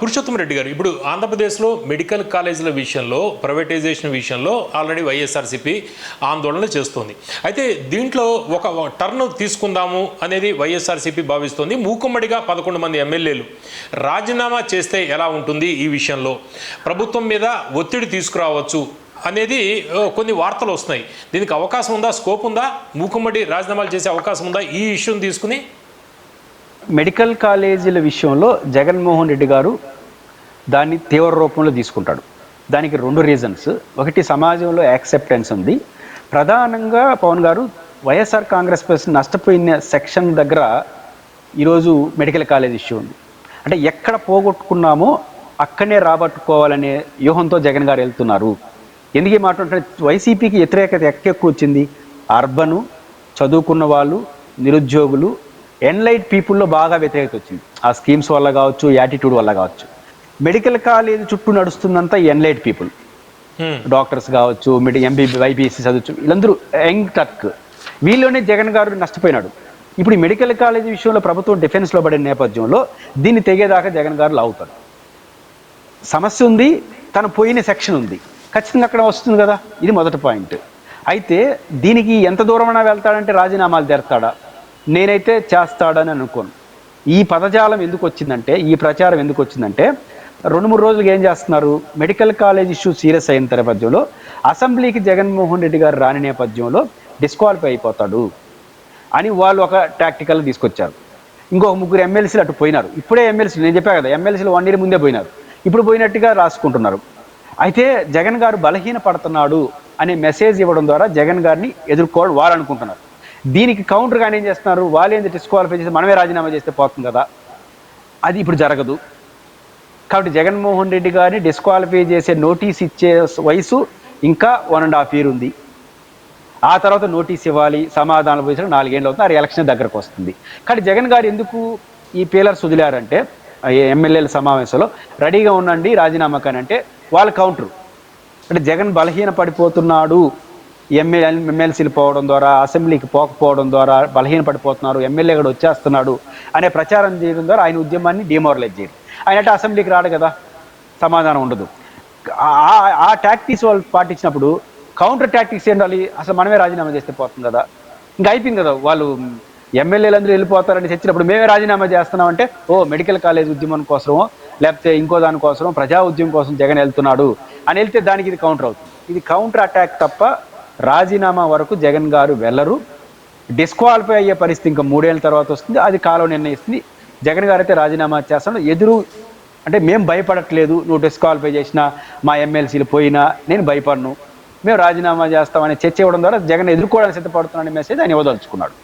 పురుషోత్తమ రెడ్డి గారు ఇప్పుడు ఆంధ్రప్రదేశ్లో మెడికల్ కాలేజీల విషయంలో ప్రైవేటైజేషన్ విషయంలో ఆల్రెడీ వైఎస్ఆర్సీపీ ఆందోళన చేస్తోంది. అయితే దీంట్లో ఒక టర్న్ తీసుకుందాము అనేది వైఎస్ఆర్సీపీ భావిస్తోంది. మూకుమ్మడిగా పదకొండు మంది ఎమ్మెల్యేలు రాజీనామా చేస్తే ఎలా ఉంటుంది ఈ విషయంలో? ప్రభుత్వం మీద ఒత్తిడి తీసుకురావచ్చు అనేది కొన్ని వార్తలు వస్తున్నాయి. దీనికి అవకాశం ఉందా? స్కోప్ ఉందా? మూకుమ్మడి రాజీనామాలు చేసే అవకాశం ఉందా? ఈ ఇష్యూని తీసుకుని మెడికల్ కాలేజీల విషయంలో జగన్మోహన్ రెడ్డి గారు దాన్ని తీవ్ర రూపంలో తీసుకుంటాడు. దానికి రెండు రీజన్స్ ఒకటి సమాజంలో యాక్సెప్టెన్స్ ఉంది. ప్రధానంగా పవన్ గారు వైఎస్ఆర్ కాంగ్రెస్ పార్టీ నష్టపోయిన సెక్షన్ దగ్గర ఈరోజు మెడికల్ కాలేజ్ ఇష్యూ ఉంది. అంటే ఎక్కడ పోగొట్టుకున్నామో అక్కడనే రాబట్టుకోవాలనే వ్యూహంతో జగన్ గారు వెళ్తున్నారు. ఎందుకు ఈ మాట అంటే వైసీపీకి వ్యతిరేకత ఎక్కెక్కువ వచ్చింది? అర్బను చదువుకున్న వాళ్ళు నిరుద్యోగులు ఎన్లైట్ పీపుల్లో బాగా వ్యతిరేకత వచ్చింది ఆ స్కీమ్స్ వల్ల కావచ్చు యాటిట్యూడ్ వల్ల కావచ్చు. మెడికల్ కాలేజ్ చుట్టూ నడుస్తుందంతా ఎన్లైట్ పీపుల్. డాక్టర్స్ కావచ్చు మెడి ఎంబీబీ వైపీసీ చదువు వీళ్ళందరూ యంగ్ టక్. వీళ్ళలోనే జగన్ గారు నష్టపోయినాడు. ఇప్పుడు ఈ మెడికల్ కాలేజ్ విషయంలో ప్రభుత్వం డిఫెన్స్లో పడిన నేపథ్యంలో దీన్ని తెగేదాకా జగన్ గారు లాగుతారు. సమస్య ఉంది తను పోయిన సెక్షన్ ఉంది. ఖచ్చితంగా అక్కడ వస్తుంది కదా ఇది మొదటి పాయింట్. అయితే దీనికి ఎంత దూరమైనా వెళ్తాడంటే రాజీనామాలు తెరతాడా? నేనైతే చేస్తాడని అనుకోను. ఈ పదజాలం ఎందుకు వచ్చిందంటే ఈ ప్రచారం ఎందుకు వచ్చిందంటే రెండు మూడు రోజులుగా ఏం చేస్తున్నారు? మెడికల్ కాలేజ్ ఇష్యూ సీరియస్ అయిన నేపథ్యంలో అసెంబ్లీకి జగన్మోహన్ రెడ్డి గారు రాని నేపథ్యంలో డిస్క్వాలిఫై అయిపోతాడు అని వాళ్ళు ఒక టాక్టికల్ తీసుకొచ్చారు. ఇంకొక ముగ్గురు ఎమ్మెల్సీలు అటు పోయినారు. ఇప్పుడే ఎమ్మెల్సీలు నేను చెప్పా కదా ఎమ్మెల్సీలు వన్ ఇయర్ ముందే పోయినారు. ఇప్పుడు పోయినట్టుగా రాసుకుంటున్నారు. అయితే జగన్ గారు బలహీన పడుతున్నాడు అనే మెసేజ్ ఇవ్వడం ద్వారా జగన్ గారిని ఎదుర్కోవాలి వాళ్ళు అనుకుంటున్నారు. దీనికి కౌంటర్గా ఏం చేస్తున్నారు? వాళ్ళు ఏంది డిస్క్వాలిఫై చేసి మనమే రాజీనామా చేస్తే పోతుంది కదా. అది ఇప్పుడు జరగదు. కాబట్టి జగన్మోహన్ రెడ్డి గారిని డిస్క్వాలిఫై చేసే నోటీస్ ఇచ్చే వయసు ఇంకా వన్ అండ్ హాఫ్ ఇయర్ ఉంది. ఆ తర్వాత నోటీస్ ఇవ్వాలి సమాధానం పోయి నాలుగేళ్ళు అవుతుంది ఆ ఎలక్షన్ దగ్గరకు వస్తుంది. కానీ జగన్ గారు ఎందుకు ఈ పీలర్స్ వదిలారంటే ఎమ్మెల్యేల సమావేశంలో రెడీగా ఉండండి రాజీనామా కానీ అంటే వాళ్ళ కౌంటర్ అంటే జగన్ బలహీన పడిపోతున్నాడు ఎమ్మెల్యే ఎమ్మెల్సీలు పోవడం ద్వారా అసెంబ్లీకి పోకపోవడం ద్వారా బలహీనపడిపోతున్నారు ఎమ్మెల్యే కూడా వచ్చేస్తున్నాడు అనే ప్రచారం చేయడం ద్వారా ఆయన ఉద్యమాన్ని డిమోరలైజ్ చేయరు ఆయన అంటే అసెంబ్లీకి రాడు కదా సమాధానం ఉండదు. ఆ- ఆ టాక్టిక్స్ వాళ్ళు పాటించినప్పుడు కౌంటర్ టాక్టిక్స్ ఏంటాలి అసలు మనమే రాజీనామా చేస్తే పోతుంది కదా. ఇంకా అయిపోయింది కదా వాళ్ళు ఎమ్మెల్యేలందరూ వెళ్ళిపోతారని తెచ్చినప్పుడు మేమే రాజీనామా చేస్తున్నామంటే ఓ మెడికల్ కాలేజ్ ఉద్యమం కోసమో లేకపోతే ఇంకో దానికోసం ప్రజా ఉద్యమం కోసం జగన్ వెళ్తున్నాడు అని వెళ్తే దానికి ఇది కౌంటర్ అవుతుంది. ఇది కౌంటర్ అటాక్ తప్ప రాజీనామా వరకు జగన్ గారు వెళ్ళరు. డిస్క్వాలిఫై అయ్యే పరిస్థితి ఇంకా మూడేళ్ళ తర్వాత వస్తుంది. అది కాలం నిర్ణయిస్తుంది. జగన్ గారు అయితే రాజీనామా చేస్తాను ఎదురు అంటే మేము భయపడట్లేదు. నువ్వు డిస్క్వాలిఫై చేసినా మా ఎమ్మెల్సీలు పోయినా నేను భయపడను. మేము రాజీనామా చేస్తామని చర్చ ఇవ్వడం ద్వారా జగన్ ఎదుర్కోవడానికి సిద్ధపడుతున్నాడనే మెసేజ్ ఆయన ఇవ్వదలుచుకున్నాడు.